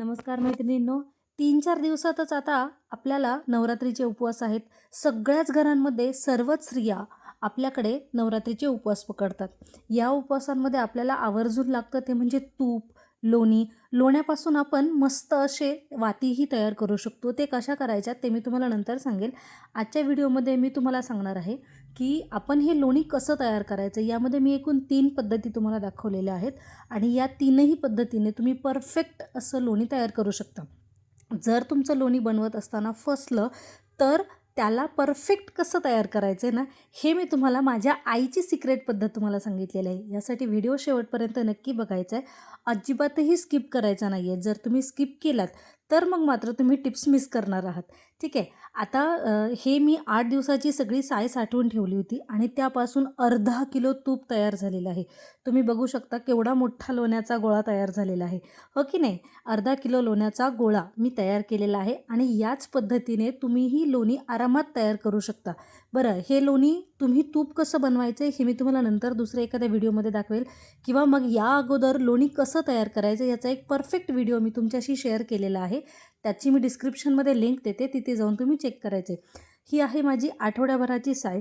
नमस्कार मैत्रिणींनो तीन चार दिवसातच आता आपल्याला नवरात्रीचे उपवास आहेत. सगळ्याच घरांमध्ये सर्वच स्त्रिया आपल्याकडे नवरात्रीचे उपवास पकडतात. या उपवासांमध्ये आपल्याला आवर्जून लागतं ते म्हणजे तूप लोणी लोण्यापासून आपण मस्त असे वातीही तयार करू शकतो. ते कशा करायच्या ते मी तुम्हाला नंतर सांगेल. आजच्या व्हिडिओमध्ये मी तुम्हाला सांगणार आहे की आपण हे लोणी कसं तयार करायचं यामध्ये मी एकूण तीन पद्धती तुम्हाला दाखवलेल्या आहेत आणि या तीनही पद्धतीने तुम्ही परफेक्ट असं लोणी तयार करू शकता. जर तुमचं लोणी बनवत असताना फसलं तर त्याला परफेक्ट कसं तयार करायचं आहे ना हे मी तुम्हाला माझ्या आईची सिक्रेट पद्धत तुम्हाला सांगितलेली आहे. यासाठी व्हिडिओ शेवटपर्यंत नक्की बघायचा आहे अजिबातही स्किप करायचा नाही आहे जर तुम्ही स्किप केलात तर मग मात्र तुम्ही टिप्स मिस करणार आहात. ठीक आहे. आता हे मी आठ दिवसाची सगळी साय साठवून ठेवली होती आणि त्यापासून अर्धा किलो तूप तयार झालेलं आहे. तुम्ही बघू शकता केवढा मोठा लोण्याचा गोळा तयार झालेला आहे. हो की नाही? अर्धा किलो लोण्याचा गोळा मी तयार केलेला आहे आणि याच पद्धतीने तुम्हीही लोणी आरामात तयार करू शकता. बरं हे लोणी तुम्ही तूप कसं बनवायचं हे मी तुम्हाला नंतर दुसऱ्या एखाद्या व्हिडिओमध्ये दाखवेल किंवा मग या अगोदर लोणी कसं तयार करायचं याचा एक परफेक्ट व्हिडिओ मी तुमच्याशी शेअर केलेला आहे. त्याची मी डिस्क्रिप्शनमध्ये लिंक देते तिथे जाऊन तुम्ही चेक करायचे. ही आहे माझी आठवड्याभराची साय.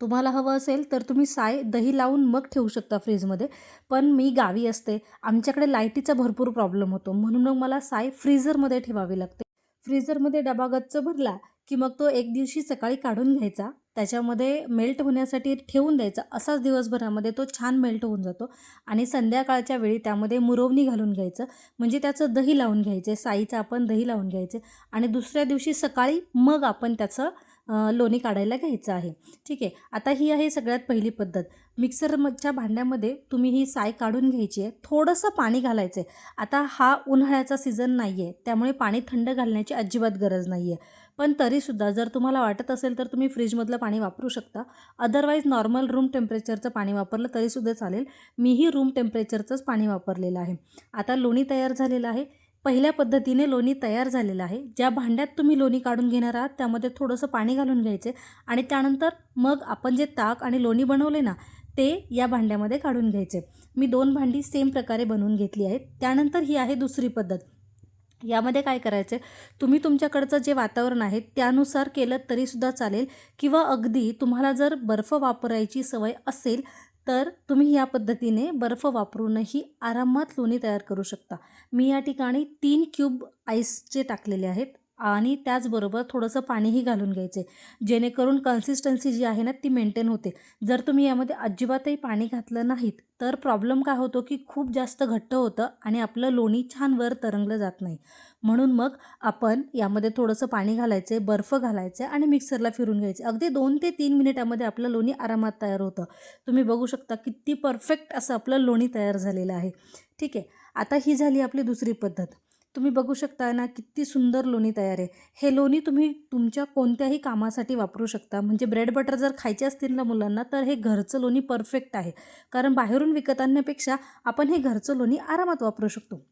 तुम्हाला हवं असेल तर तुम्ही साय दही लावून मग ठेवू शकता फ्रीजमध्ये. पण मी गावी असते. आमच्याकडे लाईटीचा भरपूर प्रॉब्लेम होतो. म्हणून मग मला साय फ्रीझरमध्ये ठेवावी लागते. फ्रीझरमध्ये डबा गच्च भरला की मग तो एक दिवशी सकाळी काढून घ्यायचा. त्याच्यामध्ये मेल्ट होण्यासाठी ठेवून द्यायचा. असाच दिवसभरामध्ये तो छान मेल्ट होऊन जातो. आणि संध्याकाळच्या वेळी त्यामध्ये मुरवणी घालून घ्यायचं. म्हणजे त्याचं दही लावून घ्यायचे. साईचं आपण दही लावून घ्यायचे. आणि दुसऱ्या दिवशी सकाळी मग आपण त्याचं लोणी काढायला घ्यायचं आहे. ठीक आहे? आता ही आहे सगळ्यात पहिली पद्धत. मिक्सरच्या भांड्यामध्ये तुम्ही ही साय काढून घ्यायची आहे. थोडंसं पाणी घालायचं आहे. आता हा उन्हाळ्याचा सीझन नाही आहे त्यामुळे पाणी थंड घालण्याची अजिबात गरज नाही आहे पण तरीसुद्धा जर तुम्हाला वाटत असेल तर तुम्ही फ्रीजमधलं पाणी वापरू शकता. अदरवाईज नॉर्मल रूम टेम्परेचरचं पाणी वापरलं तरीसुद्धा चालेल. मीही रूम टेम्परेचरचंच पाणी वापरलेलं आहे. आता लोणी तयार झालेलं आहे. पहिल्या पद्धतीने लोणी तयार झालेलं आहे. ज्या भांड्यात तुम्ही लोणी काढून घेणार आहात त्यामध्ये थोडंसं पाणी घालून घ्यायचे आणि त्यानंतर मग आपण जे ताक आणि लोणी बनवले ना ते या भांड्यामध्ये काढून घ्यायचे. मी दोन भांडी सेम प्रकारे बनवून घेतली आहेत. त्यानंतर ही आहे दुसरी पद्धत. यामध्ये काय करायचं तुम्ही तुमच्याकडचं जे वातावरण आहे त्यानुसार केलं तरीसुद्धा चालेल किंवा अगदी तुम्हाला जर बर्फ वापरायची सवय असेल तर तुम्ही या पद्धतीने बर्फ वापरूनही आरामात लोणी तयार करू शकता. मी या ठिकाणी तीन क्यूब आईसचे टाकलेले आहेत. आणि त्याचबरोबर थोडंसं पाणीही घालून घ्यायचे. जेणेकरून कन्सिस्टन्सी जी आहे ना ती मेंटेन होते. जर तुम्ही यामध्ये अजिबातही पाणी घातलं नाहीत तर प्रॉब्लेम काय होतो की खूप जास्त घट्ट होतं आणि आपलं लोणी छान वर तरंगलं जात नाही. म्हणून मग आपण यामध्ये थोडंसं पाणी घालायचे बर्फ घालायचे आणि मिक्सरला फिरून घ्यायचे. अगदी दोन ते तीन मिनिटामध्ये आपलं लोणी आरामात तयार होतं. तुम्ही बघू शकता किती परफेक्ट असं आपलं लोणी तयार झालेलं आहे. ठीक आहे. आता ही झाली आपली दुसरी पद्धत. तुम्ही बघू शकता ना किती सुंदर लोणी तयार आहे. हे लोणी तुम्ही तुमच्या कोणत्याही कामासाठी वापरू शकता. म्हणजे ब्रेड बटर जर खायचे असतील ना मुलांना तर हे घरचं लोणी परफेक्ट आहे. कारण बाहेरून विकत आणण्यापेक्षा आपण हे घरचं लोणी आरामात वापरू शकतो.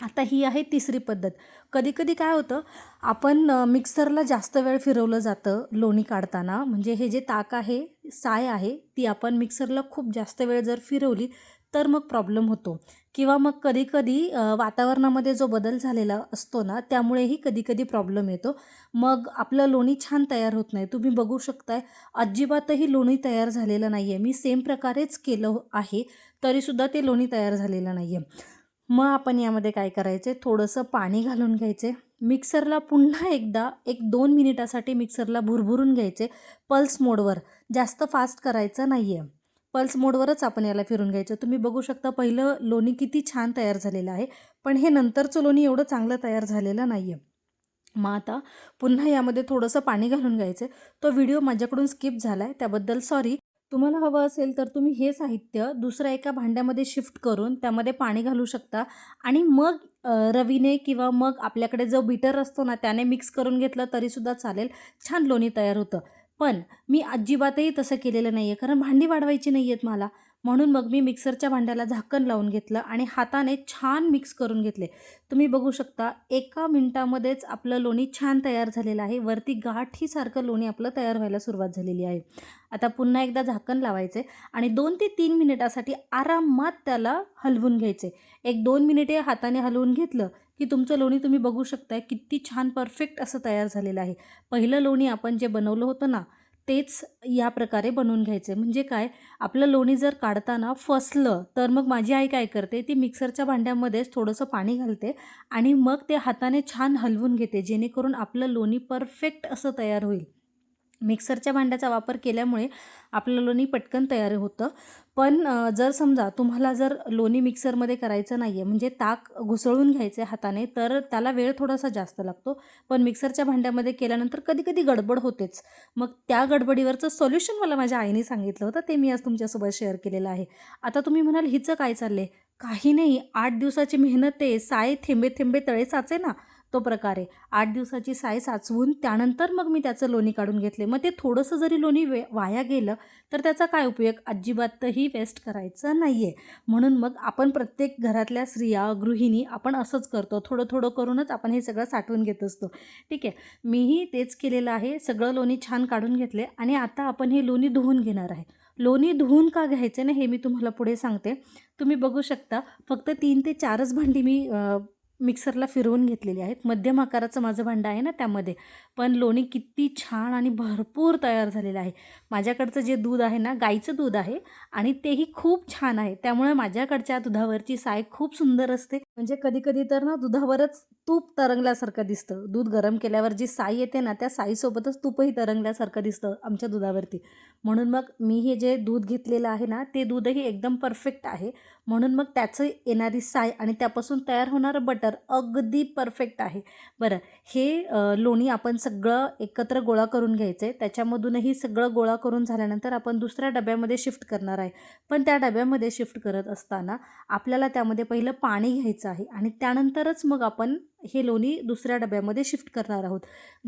आता ही आहे तिसरी पद्धत. कधी कधी काय होतं आपण मिक्सरला जास्त वेळ फिरवलं जातं लोणी काढताना. म्हणजे हे जे ताक आहे साय आहे ती आपण मिक्सरला खूप जास्त वेळ जर फिरवली तर मग प्रॉब्लेम होतो. किंवा मग कधीकधी वातावरणामध्ये जो बदल झालेला असतो ना त्यामुळेही कधीकधी प्रॉब्लेम येतो. मग आपलं लोणी छान तयार होत नाही. तुम्ही बघू शकताय अजिबातही लोणी तयार झालेलं नाही आहे मी सेम प्रकारेच केलं आहे तरीसुद्धा ते लोणी तयार झालेलं नाही आहे मग आपण यामध्ये काय करायचे? थोडंसं पाणी घालून घ्यायचे. मिक्सरला पुन्हा एकदा एक दोन मिनिटासाठी मिक्सरला भुरभुरून घ्यायचे. पल्स मोडवर. जास्त फास्ट करायचं नाही आहे पल्स मोडवरच आपण याला फिरून घ्यायचं. तुम्ही बघू शकता पहिलं लोणी किती छान तयार झालेलं आहे. पण हे नंतरचं लोणी एवढं चांगलं तयार झालेलं नाही आहे मग आता पुन्हा यामध्ये थोडंसं पाणी घालून घ्यायचं तो व्हिडिओ माझ्याकडून स्किप झाला आहे त्याबद्दल सॉरी. तुम्हाला हवं असेल तर तुम्ही हे साहित्य दुसऱ्या एका भांड्यामध्ये शिफ्ट करून त्यामध्ये पाणी घालू शकता. आणि मग रवीने किंवा मग आपल्याकडे जो बीटर असतो ना त्याने मिक्स करून घेतलं तरीसुद्धा चालेल. छान लोणी तयार होतं. पण मी अजिबातही तसं केलेलं नाही आहे कारण भांडी वाढवायची नाही आहेत मला. म्हणून मग मी मिक्सरच्या भांड्याला झाकण लावून घेतलं आणि हाताने छान मिक्स करून घेतले. तुम्ही बघू शकता एका मिनटामध्येच आपलं लोणी छान तयार झालेलं आहे. वरती गाठीसारखं लोणी आपलं तयार व्हायला सुरुवात झालेली आहे. आता पुन्हा एकदा झाकण लावायचे आणि दोन ते तीन मिनिटासाठी आरामात त्याला हलवून घ्यायचे. एक दोन मिनिटे हाताने हलवून घेतलं की तुमचं लोणी तुम्ही बघू शकताय किती छान परफेक्ट असं तयार झालेलं आहे. पहिलं लोणी आपण जे बनवलं होतं ना तेच या प्रकारे बनवून घ्यायचे. म्हणजे काय आपलं लोणी जर काढताना फसलं तर मग माझी आई काय करते ती मिक्सरच्या भांड्यामध्येच थोडंसं पाणी घालते आणि मग ते हाताने छान हलवून घेते जेणेकरून आपलं लोणी परफेक्ट असं तयार होईल. मिक्सरच्या भांड्याचा वापर केल्यामुळे आपलं लोणी पटकन तयार होतं. पण जर समजा तुम्हाला जर लोणी मिक्सरमध्ये करायचं नाही आहे म्हणजे ताक घुसळून घ्यायचे हाताने तर त्याला वेळ थोडासा जास्त लागतो. पण मिक्सरच्या भांड्यामध्ये केल्यानंतर कधी कधी गडबड होतेच. मग त्या गडबडीवरचं सोल्युशन मला माझ्या आईने सांगितलं होतं ते मी आज तुमच्यासोबत शेअर केलेलं आहे. आता तुम्ही म्हणाल हिचं काय चाललं आहे काही नाही आठ दिवसाची मेहनत आहे साय थेंबे थेंबे तळे साचे ना तो प्रकार आहे. आठ दिवसाची साय साचवून त्यानंतर मग मी त्याचं लोणी काढून घेतले. मग ते थोडंसं जरी लोणी वे वाया गेलं तर त्याचा काय उपयोग? अजिबातही वेस्ट करायचं नाही आहे म्हणून मग आपण प्रत्येक घरातल्या स्त्रिया गृहिणी आपण असंच करतो. थोडं थोडं करूनच आपण हे सगळं साठवून घेत असतो. ठीक आहे? मीही तेच केलेलं आहे. सगळं लोणी छान काढून घेतले आणि आता आपण हे लोणी धुवून घेणार आहे. लोणी धुवून का घ्यायचे ना हे मी तुम्हाला पुढे सांगते. तुम्ही बघू शकता फक्त तीन ते चारच भांडी मी मिक्सरला फिरवून घेतलेली आहेत. मध्यम आकाराचं माझं भांडं आहे ना त्यामध्ये. पण लोणी किती छान आणि भरपूर तयार झालेलं आहे. माझ्याकडचं जे दूध आहे ना गाईचं दूध आहे आणि तेही खूप छान आहे. त्यामुळे माझ्याकडच्या दुधावरची साय खूप सुंदर असते. म्हणजे कधी कधी तर ना दुधावरच तूप तरंगल्यासारखं दिसतं. दूध गरम केल्यावर जी साई येते ना त्या साईसोबतच तूपही तरंगल्यासारखं दिसतं आमच्या दुधावरती. म्हणून मग मी हे जे दूध घेतलेलं आहे ना ते दूधही एकदम परफेक्ट आहे. म्हणून मग त्याचं येणारी साय आणि त्यापासून तयार होणारं बटर अगदी परफेक्ट आहे. बरं हे लोणी आपण सगळं एकत्र गोळा करून घ्यायचं आहे. त्याच्यामधूनही सगळं गोळा करून झाल्यानंतर आपण दुसऱ्या डब्यामध्ये शिफ्ट करणार आहे. पण त्या डब्यामध्ये शिफ्ट करत असताना आपल्याला त्यामध्ये पहिलं पाणी घ्यायचं आहे. आणि त्यानंतरच मग आपण हे लोणी दुसऱ्या डब्यामध्ये शिफ्ट करणार आहोत.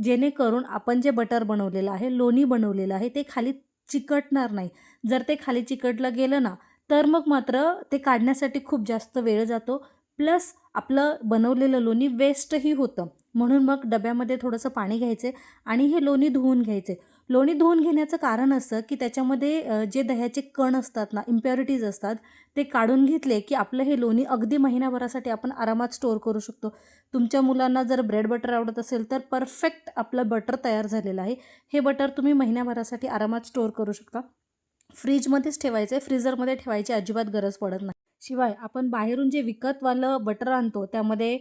जेणेकरून आपण जे बटर बनवलेलं आहे लोणी बनवलेलं आहे ते खाली चिकटणार नाही. जर ते खाली चिकटलं गेलं ना तर मग मात्र ते काढण्यासाठी खूप जास्त वेळ जातो. प्लस आपलं बनवलेलं लोणी वेस्टही होतं. म्हणून मग डब्यामध्ये थोडंसं पाणी घ्यायचे आणि हे लोणी धुवून घ्यायचे. लोणी धुवून घेण्याचं कारण असं की त्याच्यामध्ये जे दह्याचे कण असतात ना इम्प्युरिटीज असतात ते काढून घेतले की आपलं हे लोणी अगदी महिनाभरासाठी आपण आरामात स्टोअर करू शकतो. तुमच्या मुलांना जर ब्रेड बटर आवडत असेल तर परफेक्ट आपलं बटर तयार झालेलं आहे. हे बटर तुम्ही महिन्याभरासाठी आरामात स्टोअर करू शकता. फ्रीजमध्येच ठेवायचं आहे फ्रीजरमध्ये ठेवायची अजिबात गरज पडत नाही. शिवाय आपण बाहेरून जे विकतवालं बटर आणतो त्यामध्ये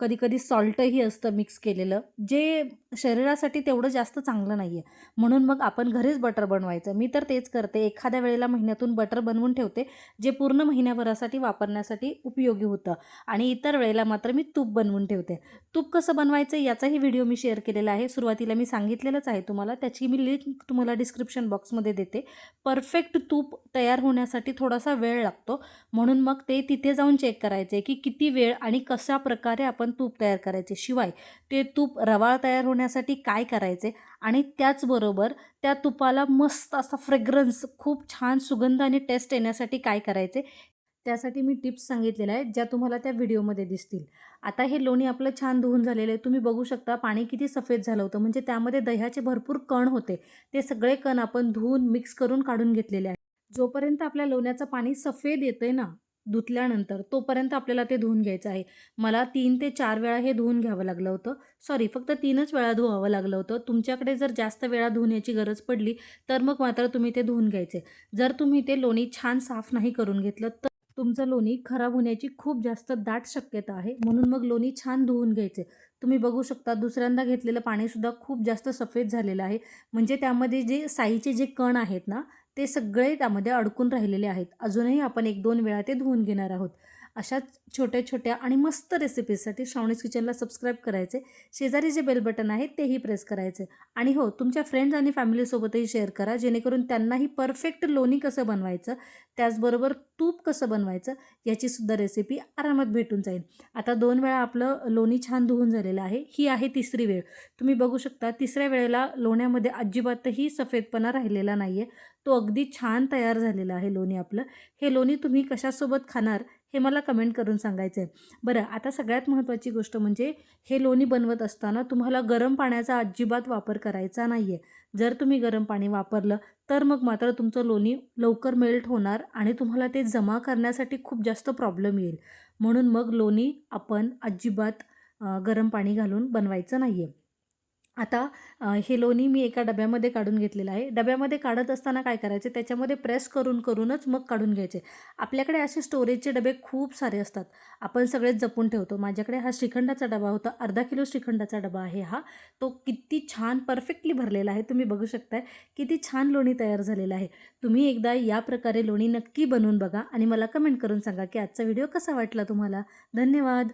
कधी कधी सॉल्टही असतं मिक्स केलेलं. जे शरीरासाठी तेवढं जास्त चांगलं नाही आहे म्हणून मग आपण घरीच बटर बनवायचं. मी तर तेच करते. एखाद्या वेळेला महिन्यातून बटर बनवून ठेवते जे पूर्ण महिन्याभरासाठी वापरण्यासाठी उपयोगी होतं. आणि इतर वेळेला मात्र मी तूप बनवून ठेवते. तूप कसं बनवायचं याचाही व्हिडिओ मी शेअर केलेला आहे. सुरुवातीला मी सांगितलेलंच आहे तुम्हाला. त्याची मी लिंक तुम्हाला डिस्क्रिप्शन बॉक्समध्ये देते. परफेक्ट तूप तयार होण्यासाठी थोडासा वेळ लागतो. म्हणून मग ते तिथे जाऊन चेक करायचे की किती वेळ आणि कशा प्रकारे आपण तूप तयार करायचे. शिवाय ते तूप रवाळ तयार होण्या होण्यासाठी काय करायचे? आणि त्याचबरोबर त्या तुपाला मस्त असा फ्रेग्रन्स खूप छान सुगंध आणि टेस्ट येण्यासाठी काय करायचे? त्यासाठी मी टिप्स सांगितलेल्या आहेत ज्या तुम्हाला त्या व्हिडिओमध्ये दिसतील. आता हे लोणी आपलं छान धुवून झालेलं आहे. तुम्ही बघू शकता पाणी किती सफेद झालं होतं. म्हणजे त्यामध्ये दह्याचे भरपूर कण होते. ते सगळे कण आपण धुवून मिक्स करून काढून घेतलेले आहे जोपर्यंत आपल्या लोण्याचं पाणी सफेद येतंय ना धुतल्यानंतर तोपर्यंत आपल्याला ते धुवून घ्यायचं आहे. मला तीन ते चार वेळा हे धुवून घ्यावं लागलं होतं. सॉरी फक्त तीनच वेळा धुवावं लागलं होतं. तुमच्याकडे जर जास्त वेळा धुण्याची गरज पडली तर मग मात्र तुम्ही ते धुवून घ्यायचे. जर तुम्ही ते लोणी छान साफ नाही करून घेतलं तर तुमचं लोणी खराब होण्याची खूप जास्त दाट शक्यता आहे. म्हणून मग लोणी छान धुवून घ्यायचे. तुम्ही बघू शकता दुसऱ्यांदा घेतलेलं पाणीसुद्धा खूप जास्त सफेद झालेलं आहे. म्हणजे त्यामध्ये जे साईचे जे कण आहेत ना ते सगळे त्यामध्ये अडकून राहिलेले आहेत. अजूनही आपण एक दोन वेळा ते धुवून घेणार आहोत. अशाच छोट्या छोट्या आणि मस्त रेसिपीजसाठी श्रावणीज किचनला सबस्क्राईब करायचे. शेजारी जे बेल बटन आहे तेही प्रेस करायचे. आणि हो तुमच्या फ्रेंड्स आणि फॅमिलीसोबतही शेअर करा जेणेकरून त्यांनाही परफेक्ट लोणी कसं बनवायचं त्याचबरोबर तूप कसं बनवायचं याचीसुद्धा रेसिपी आरामात भेटून जाईल. आता दोन वेळा आपलं लोणी छान धुवून झालेलं आहे. ही आहे तिसरी वेळ. तुम्ही बघू शकता तिसऱ्या वेळेला लोण्यामध्ये अजिबातही सफेदपणा राहिलेला नाही आहे तो अगदी छान तयार झालेला आहे लोणी आपलं. हे लोणी तुम्ही कशासोबत खाणार हे मला कमेंट करून सांगायचं आहे बरं आता सगळ्यात महत्त्वाची गोष्ट म्हणजे हे लोणी बनवत असताना तुम्हाला गरम पाण्याचा अजिबात वापर करायचा नाही आहे जर तुम्ही गरम पाणी वापरलं तर मग मात्र तुमचं लोणी लवकर मेल्ट होणार आणि तुम्हाला ते जमा करण्यासाठी खूप जास्त प्रॉब्लेम येईल. म्हणून मग लोणी आपण अजिबात गरम पाणी घालून बनवायचं नाही आहे आता हे लोणी मी एका डब्यामध्ये काढून घेतलेलं आहे. डब्यामध्ये काढत असताना काय करायचे त्याच्यामध्ये प्रेस करून करूनच मग काढून घ्यायचे. आपल्याकडे असे स्टोरेजचे डबे खूप सारे असतात. आपण सगळेच जपून ठेवतो. माझ्याकडे हा श्रीखंडाचा डबा होता. अर्धा किलो श्रीखंडाचा डबा आहे हा. तो किती छान परफेक्टली भरलेला आहे. तुम्ही बघू शकताय. किती छान लोणी तयार झालेलं आहे. तुम्ही एकदा या प्रकारे लोणी नक्की बनवून बघा आणि मला कमेंट करून सांगा की आजचा व्हिडिओ कसा वाटला तुम्हाला? धन्यवाद.